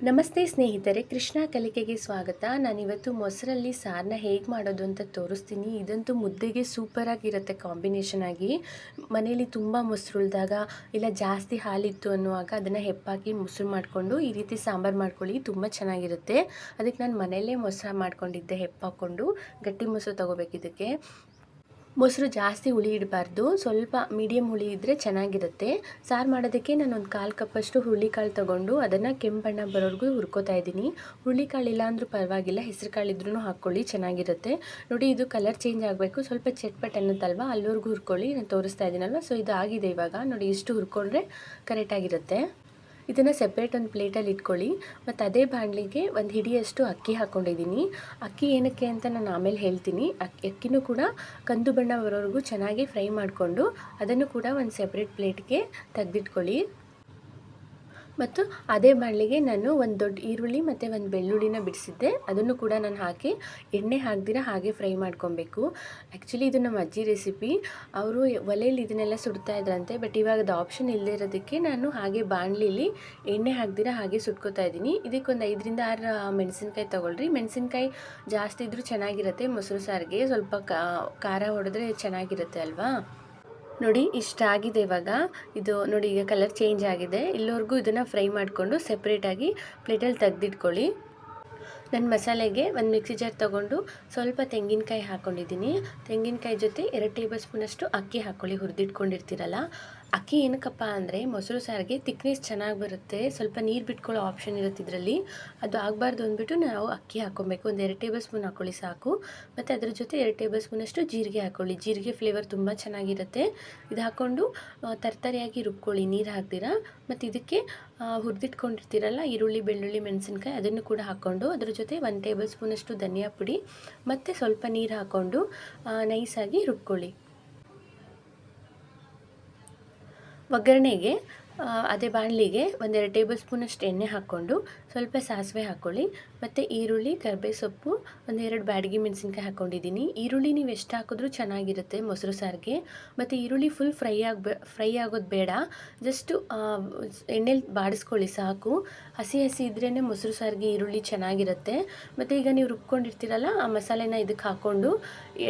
ನಮಸ್ತೆ ಸ್ನೇಹಿತರೆ, ಕೃಷ್ಣ ಕಲಿಕೆಗೆ ಸ್ವಾಗತ. ನಾನಿವತ್ತು ಮೊಸರಲ್ಲಿ ಸಾರನ್ನ ಹೇಗೆ ಮಾಡೋದು ಅಂತ ತೋರಿಸ್ತೀನಿ. ಇದಂತೂ ಮುದ್ದೆಗೆ ಸೂಪರಾಗಿರುತ್ತೆ ಕಾಂಬಿನೇಷನ್ ಆಗಿ. ಮನೆಯಲ್ಲಿ ತುಂಬ ಮೊಸರು ಉಳಿದಾಗ ಇಲ್ಲ ಜಾಸ್ತಿ ಹಾಲಿತ್ತು ಅನ್ನುವಾಗ ಅದನ್ನು ಹೆಪ್ಪಾಕಿ ಮೊಸರು ಮಾಡಿಕೊಂಡು ಈ ರೀತಿ ಸಾಂಬಾರು ಮಾಡ್ಕೊಳ್ಳಿ, ತುಂಬ ಚೆನ್ನಾಗಿರುತ್ತೆ. ಅದಕ್ಕೆ ನಾನು ಮನೆಯಲ್ಲೇ ಮೊಸರು ಮಾಡ್ಕೊಂಡಿದ್ದೆ ಹೆಪ್ಪಾಕೊಂಡು ಗಟ್ಟಿ ಮೊಸರು ತೊಗೋಬೇಕಿದ್ದಕ್ಕೆ ಮೊಸರು ಜಾಸ್ತಿ ಹುಳಿ ಇಡಬಾರ್ದು. ಸ್ವಲ್ಪ ಮೀಡಿಯಮ್ ಹುಳಿ ಇದ್ದರೆ ಚೆನ್ನಾಗಿರುತ್ತೆ. ಸಾರು ಮಾಡೋದಕ್ಕೆ ನಾನು ಒಂದು ಕಾಲು ಕಪ್ಪಷ್ಟು ಹುರುಳಿಕಾಳು ತೊಗೊಂಡು ಅದನ್ನು ಕೆಂಪು ಬಣ್ಣ ಬರೋವರೆಗೂ ಹುರ್ಕೋತಾ ಇದ್ದೀನಿ. ಹುರುಳಿಕಾಳು ಅಂದರೂ ಪರವಾಗಿಲ್ಲ ಹೆಸರು ಕಾಳು ಇದ್ರೂ ಹಾಕ್ಕೊಳ್ಳಿ, ಚೆನ್ನಾಗಿರುತ್ತೆ. ನೋಡಿ, ಇದು ಕಲರ್ ಚೇಂಜ್ ಆಗಬೇಕು. ಸ್ವಲ್ಪ ಚಟ್ಪಟ್ ಅನ್ನುತ್ತಲ್ವ ಅಲ್ಲಿವರೆಗೂ ಹುರ್ಕೊಳ್ಳಿ. ನಾನು ತೋರಿಸ್ತಾ ಇದ್ದೀನಲ್ವ ಸೊ ಇದು ಆಗಿದೆ ಇವಾಗ. ನೋಡಿ, ಇಷ್ಟು ಹುರ್ಕೊಂಡ್ರೆ ಕರೆಕ್ಟಾಗಿರುತ್ತೆ ಇದನ್ನು ಸೆಪ್ರೇಟ್ ಒಂದು ಪ್ಲೇಟಲ್ಲಿ ಇಟ್ಕೊಳ್ಳಿ. ಮತ್ತು ಅದೇ ಬಾಣಲಿಗೆ ಒಂದು ಹಿಡಿಯಷ್ಟು ಅಕ್ಕಿ ಹಾಕ್ಕೊಂಡಿದ್ದೀನಿ ಅಕ್ಕಿ ಏನಕ್ಕೆ ಅಂತ ನಾನು ಆಮೇಲೆ ಹೇಳ್ತೀನಿ. ಅಕ್ಕಿ ಅಕ್ಕಿನೂ ಕೂಡ ಕಂದು ಬಣ್ಣ ಬರೋವರೆಗೂ ಚೆನ್ನಾಗಿ ಫ್ರೈ ಮಾಡಿಕೊಂಡು ಅದನ್ನು ಕೂಡ ಒಂದು ಸೆಪ್ರೇಟ್ ಪ್ಲೇಟ್ಗೆ ತೆಗೆದಿಟ್ಕೊಳ್ಳಿ. ಮತ್ತು ಅದೇ ಬಾಣಲಿಗೆ ನಾನು ಒಂದು ದೊಡ್ಡ ಈರುಳ್ಳಿ ಮತ್ತು ಒಂದು ಬೆಳ್ಳುಳ್ಳಿನ ಬಿಡಿಸಿದ್ದೆ. ಅದನ್ನು ಕೂಡ ನಾನು ಹಾಕಿ ಎಣ್ಣೆ ಹಾಕ್ದಿರ ಹಾಗೆ ಫ್ರೈ ಮಾಡ್ಕೊಬೇಕು. ಆ್ಯಕ್ಚುಲಿ ಇದು ನಮ್ಮ ಅಜ್ಜಿ ರೆಸಿಪಿ. ಅವರು ಒಲೆಯಲ್ಲಿ ಇದನ್ನೆಲ್ಲ ಸುಡ್ತಾ ಇದ್ರಂತೆ, ಬಟ್ ಇವಾಗ ಅದು ಆಪ್ಷನ್ ಇಲ್ಲದೇ ಇರೋದಕ್ಕೆ ನಾನು ಹಾಗೆ ಬಾಣಲಿಲಿ ಎಣ್ಣೆ ಹಾಕ್ದಿರ ಹಾಗೆ ಸುಟ್ಕೋತಾ ಇದ್ದೀನಿ. ಇದಕ್ಕೊಂದು ಐದರಿಂದ ಆರು ಮೆಣಸಿನ್ಕಾಯಿ ತೊಗೊಳ್ರಿ. ಮೆಣಸಿನ್ಕಾಯಿ ಜಾಸ್ತಿ ಇದ್ದರೂ ಚೆನ್ನಾಗಿರುತ್ತೆ, ಮೊಸರು ಸಾರಿಗೆ. ಸ್ವಲ್ಪ ಖಾರ ಹೊಡೆದ್ರೆ ಚೆನ್ನಾಗಿರುತ್ತೆ ಅಲ್ವಾ? ನೋಡಿ, ಇಷ್ಟ ಆಗಿದೆ ಇವಾಗ. ಇದು ನೋಡಿ, ಈಗ ಕಲರ್ ಚೇಂಜ್ ಆಗಿದೆ. ಇಲ್ಲಿವರೆಗೂ ಇದನ್ನು ಫ್ರೈ ಮಾಡಿಕೊಂಡು ಸೆಪ್ರೇಟಾಗಿ ಪ್ಲೇಟಲ್ಲಿ ತೆಗೆದಿಟ್ಕೊಳ್ಳಿ. ನನ್ನ ಮಸಾಲೆಗೆ ಒಂದು ಮಿಕ್ಸಿ ಜಾರ್ ತೊಗೊಂಡು ಸ್ವಲ್ಪ ತೆಂಗಿನಕಾಯಿ ಹಾಕ್ಕೊಂಡಿದ್ದೀನಿ ತೆಂಗಿನಕಾಯಿ ಜೊತೆ ಎರಡು ಟೇಬಲ್ ಸ್ಪೂನಷ್ಟು ಅಕ್ಕಿ ಹಾಕ್ಕೊಳ್ಳಿ ಹುರಿದಿಟ್ಕೊಂಡಿರ್ತೀರಲ್ಲ. ಅಕ್ಕಿ ಏನಕ್ಕಪ್ಪ ಅಂದರೆ ಮೊಸರು ಸಾರಿಗೆ ತಿಕ್ನೆಸ್ ಚೆನ್ನಾಗಿ ಬರುತ್ತೆ. ಸ್ವಲ್ಪ ನೀರು ಬಿಟ್ಕೊಳ್ಳೋ ಆಪ್ಷನ್ ಇರುತ್ತೆ ಇದರಲ್ಲಿ. ಅದು ಆಗಬಾರ್ದು ಅಂದ್ಬಿಟ್ಟು ನಾವು ಅಕ್ಕಿ ಹಾಕ್ಕೊಬೇಕು ಒಂದು ಎರಡು ಟೇಬಲ್ ಸ್ಪೂನ್ ಹಾಕ್ಕೊಳ್ಳಿ ಸಾಕು. ಮತ್ತು ಅದ್ರ ಜೊತೆ ಎರಡು ಟೇಬಲ್ ಸ್ಪೂನಷ್ಟು ಜೀರಿಗೆ ಹಾಕ್ಕೊಳ್ಳಿ ಜೀರಿಗೆ ಫ್ಲೇವರ್ ತುಂಬ ಚೆನ್ನಾಗಿರುತ್ತೆ. ಇದು ಹಾಕ್ಕೊಂಡು ತರ್ತರಿಯಾಗಿ ರುಬ್ಕೊಳ್ಳಿ. ನೀರು ಹಾಕ್ತೀರಾ? ಮತ್ತು ಇದಕ್ಕೆ ಹುರಿದಿಟ್ಕೊಂಡಿರ್ತೀರಲ್ಲ, ಈರುಳ್ಳಿ, ಬೆಳ್ಳುಳ್ಳಿ, ಮೆಣಸಿನ್ಕಾಯಿ, ಅದನ್ನು ಕೂಡ ಹಾಕ್ಕೊಂಡು ಅದ್ರ ಜೊತೆ ಒಂದು ಟೇಬಲ್ ಸ್ಪೂನಷ್ಟು ಧನಿಯಾ ಪುಡಿ ಮತ್ತು ಸ್ವಲ್ಪ ನೀರು ಹಾಕ್ಕೊಂಡು ನೈಸಾಗಿ ರುಬ್ಕೊಳ್ಳಿ. ಒಗ್ಗರಣೆಗೆ ಅದೇ ಬಾಣಲಿಗೆ ಒಂದೆರಡು ಟೇಬಲ್ ಸ್ಪೂನಷ್ಟು ಎಣ್ಣೆ ಹಾಕ್ಕೊಂಡು ಸ್ವಲ್ಪ ಸಾಸಿವೆ ಹಾಕ್ಕೊಳ್ಳಿ. ಮತ್ತು ಈರುಳ್ಳಿ ಕರ್ಬೇ ಸೊಪ್ಪು ಒಂದೆರಡು ಬ್ಯಾಡಗಿ ಮೆಣಸಿನ್ಕಾಯಿ ಹಾಕ್ಕೊಂಡಿದ್ದೀನಿ. ಈರುಳ್ಳಿ ನೀವು ಎಷ್ಟು ಹಾಕಿದ್ರೂ ಚೆನ್ನಾಗಿರುತ್ತೆ ಮೊಸರು ಸಾರಿಗೆ. ಮತ್ತು ಈರುಳ್ಳಿ ಫುಲ್ ಫ್ರೈ ಆಗಿ ಫ್ರೈ ಆಗೋದು ಬೇಡ. ಜಸ್ಟು ಎಣ್ಣೆಲಿ ಬಾಡಿಸ್ಕೊಳ್ಳಿ, ಸಾಕು. ಹಸಿ ಹಸಿ ಇದ್ರೇ ಮೊಸರು ಸಾರಿಗೆ ಈರುಳ್ಳಿ ಚೆನ್ನಾಗಿರುತ್ತೆ. ಮತ್ತು ಈಗ ನೀವು ರುಬ್ಕೊಂಡಿರ್ತೀರಲ್ಲ, ಆ ಮಸಾಲೆನ ಇದಕ್ಕೆ ಹಾಕ್ಕೊಂಡು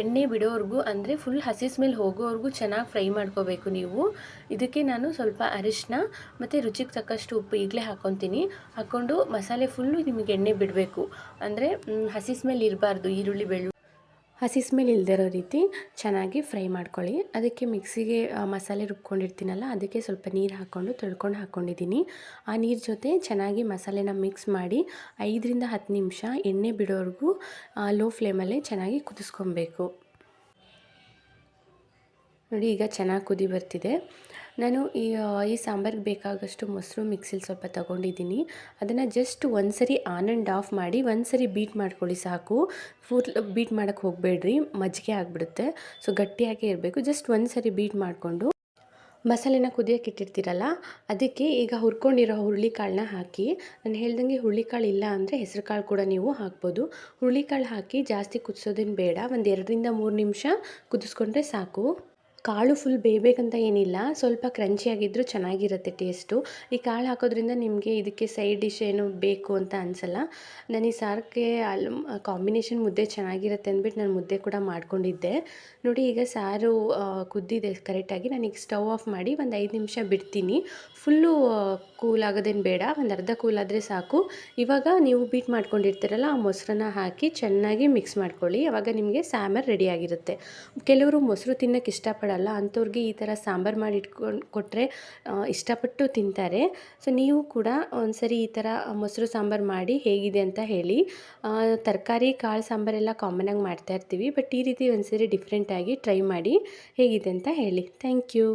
ಎಣ್ಣೆ ಬಿಡೋವರೆಗೂ ಅಂದರೆ ಫುಲ್ ಹಸಿ ಸ್ಮೆಲ್ ಹೋಗೋವರೆಗೂ ಚೆನ್ನಾಗಿ ಫ್ರೈ ಮಾಡ್ಕೋಬೇಕು ನೀವು. ಇದಕ್ಕೆ ನಾನು ಸ್ವಲ್ಪ ಅರಿಶಿನ ಮತ್ತು ರುಚಿಗೆ ತಕ್ಕಷ್ಟು ಉಪ್ಪು ಈಗಲೇ ಹಾಕ್ಕೊತೀನಿ ಹಾಕ್ಕೊಂಡು ಮಸಾಲೆ ಫುಲ್ಲು ನಿಮಗೆ ಎಣ್ಣೆ ಬಿಡಬೇಕು. ಅಂದರೆ ಹಸಿ ಸ್ಮೆಲ್ ಇರಬಾರ್ದು, ಈರುಳ್ಳಿ ಬೆಳ್ಳು ಹಸಿ ಸ್ಮೆಲ್ ಇಲ್ದಿರೋ ರೀತಿ ಚೆನ್ನಾಗಿ ಫ್ರೈ ಮಾಡ್ಕೊಳ್ಳಿ. ಅದಕ್ಕೆ ಮಿಕ್ಸಿಗೆ ಮಸಾಲೆ ರುಬ್ಕೊಂಡಿರ್ತೀನಲ್ಲ, ಅದಕ್ಕೆ ಸ್ವಲ್ಪ ನೀರು ಹಾಕ್ಕೊಂಡು ತೊಳ್ಕೊಂಡು ಹಾಕ್ಕೊಂಡಿದ್ದೀನಿ ಆ ನೀರು ಜೊತೆ ಚೆನ್ನಾಗಿ ಮಸಾಲೆನ ಮಿಕ್ಸ್ ಮಾಡಿ ಐದರಿಂದ ಹತ್ತು ನಿಮಿಷ ಎಣ್ಣೆ ಬಿಡೋವರೆಗೂ ಲೋ ಫ್ಲೇಮಲ್ಲೇ ಚೆನ್ನಾಗಿ ಕುದಿಸ್ಕೊಬೇಕು ನೋಡಿ, ಈಗ ಚೆನ್ನಾಗಿ ಕುದಿ ಬರ್ತಿದೆ. ನಾನು ಈ ಈ ಸಾಂಬಾರಿಗೆ ಬೇಕಾಗಷ್ಟು ಮೊಸರು ಮಿಕ್ಸಿಲಿ ಸ್ವಲ್ಪ ತಗೊಂಡಿದ್ದೀನಿ. ಅದನ್ನು ಜಸ್ಟ್ ಒಂದು ಸರಿ ಆನ್ ಆ್ಯಂಡ್ ಆಫ್ ಮಾಡಿ ಒಂದು ಸರಿ ಬೀಟ್ ಮಾಡ್ಕೊಳ್ಳಿ ಸಾಕು. ಫುಲ್ ಬೀಟ್ ಮಾಡೋಕ್ಕೆ ಹೋಗಬೇಡ್ರಿ, ಮಜ್ಜಿಗೆ ಆಗಿಬಿಡುತ್ತೆ. ಸೊ ಗಟ್ಟಿಯಾಗೇ ಇರಬೇಕು. ಜಸ್ಟ್ ಒಂದು ಸರಿ ಬೀಟ್ ಮಾಡಿಕೊಂಡು ಮಸಾಲೆನ ಕುದಿಯೋಕೆ ಇಟ್ಟಿರ್ತೀರಲ್ಲ, ಅದಕ್ಕೆ ಈಗ ಹುರ್ಕೊಂಡಿರೋ ಹುರುಳಿಕಾಳನ್ನ ಹಾಕಿ, ನಾನು ಹೇಳ್ದಂಗೆ ಹುರುಳಿಕಾಳು ಇಲ್ಲ ಅಂದರೆ ಹೆಸರು ಕಾಳು ಕೂಡ ನೀವು ಹಾಕ್ಬೋದು. ಹುರುಳಿಕಾಳು ಹಾಕಿ ಜಾಸ್ತಿ ಕುದಿಸೋದೇನು ಬೇಡ. ಒಂದು ಎರಡರಿಂದ ಮೂರು ನಿಮಿಷ ಕುದಿಸ್ಕೊಂಡ್ರೆ ಸಾಕು. ಕಾಳು ಫುಲ್ ಬೇಯಬೇಕಂತ ಏನಿಲ್ಲ. ಸ್ವಲ್ಪ ಕ್ರಂಚಿಯಾಗಿದ್ದರೂ ಚೆನ್ನಾಗಿರುತ್ತೆ ಟೇಸ್ಟು ಈ ಕಾಳು ಹಾಕೋದ್ರಿಂದ ನಿಮಗೆ ಇದಕ್ಕೆ ಸೈಡ್ ಡಿಶ್ ಏನು ಬೇಕು ಅಂತ ಅನಿಸಲ್ಲ. ನಾನು ಈ ಸಾರಿಗೆ ಅಲ್ಲಿ ಕಾಂಬಿನೇಷನ್ ಮುದ್ದೆ ಚೆನ್ನಾಗಿರುತ್ತೆ ಅಂದ್ಬಿಟ್ಟು ನಾನು ಮುದ್ದೆ ಕೂಡ ಮಾಡ್ಕೊಂಡಿದ್ದೆ. ನೋಡಿ ಈಗ ಸಾರು ಕುದ್ದಿದೆ ಕರೆಕ್ಟಾಗಿ ನಾನೀಗ ಸ್ಟವ್ ಆಫ್ ಮಾಡಿ ಒಂದು ಐದು ನಿಮಿಷ ಬಿಡ್ತೀನಿ. ಫುಲ್ಲು ಕೂಲ್ ಆಗೋದೇನು ಬೇಡ. ಒಂದು ಅರ್ಧ ಕೂಲ್ ಆದರೆ ಸಾಕು. ಇವಾಗ ನೀವು ಬೀಟ್ ಮಾಡ್ಕೊಂಡಿರ್ತೀರಲ್ಲ, ಆ ಮೊಸರನ್ನ ಹಾಕಿ ಚೆನ್ನಾಗಿ ಮಿಕ್ಸ್ ಮಾಡ್ಕೊಳ್ಳಿ. ಅವಾಗ ನಿಮಗೆ ಸಾಂಬಾರು ರೆಡಿಯಾಗಿರುತ್ತೆ ಕೆಲವರು ಮೊಸರು ತಿನ್ನೋಕ್ಕೆ ಇಷ್ಟಪಡೋಲ್ಲ. ಅಲ್ಲ ಅಂಥವ್ರಿಗೆ ಈ ಥರ ಸಾಂಬಾರು ಮಾಡಿ ಇಟ್ಕೊಂಡು ಕೊಟ್ಟರೆ ಇಷ್ಟಪಟ್ಟು ತಿಂತಾರೆ. ಸೊ ನೀವು ಕೂಡ ಒಂದು ಸರಿ ಈ ಥರ ಮೊಸರು ಸಾಂಬಾರು ಮಾಡಿ ಹೇಗಿದೆ ಅಂತ ಹೇಳಿ ತರಕಾರಿ, ಕಾಳು ಸಾಂಬಾರೆಲ್ಲ ಕಾಮನಾಗಿ ಮಾಡ್ತಾ ಇರ್ತೀವಿ. ಬಟ್ ಈ ರೀತಿ ಒಂದು ಸರಿ ಡಿಫ್ರೆಂಟಾಗಿ ಟ್ರೈ ಮಾಡಿ ಹೇಗಿದೆ ಅಂತ ಹೇಳಿ. Thank you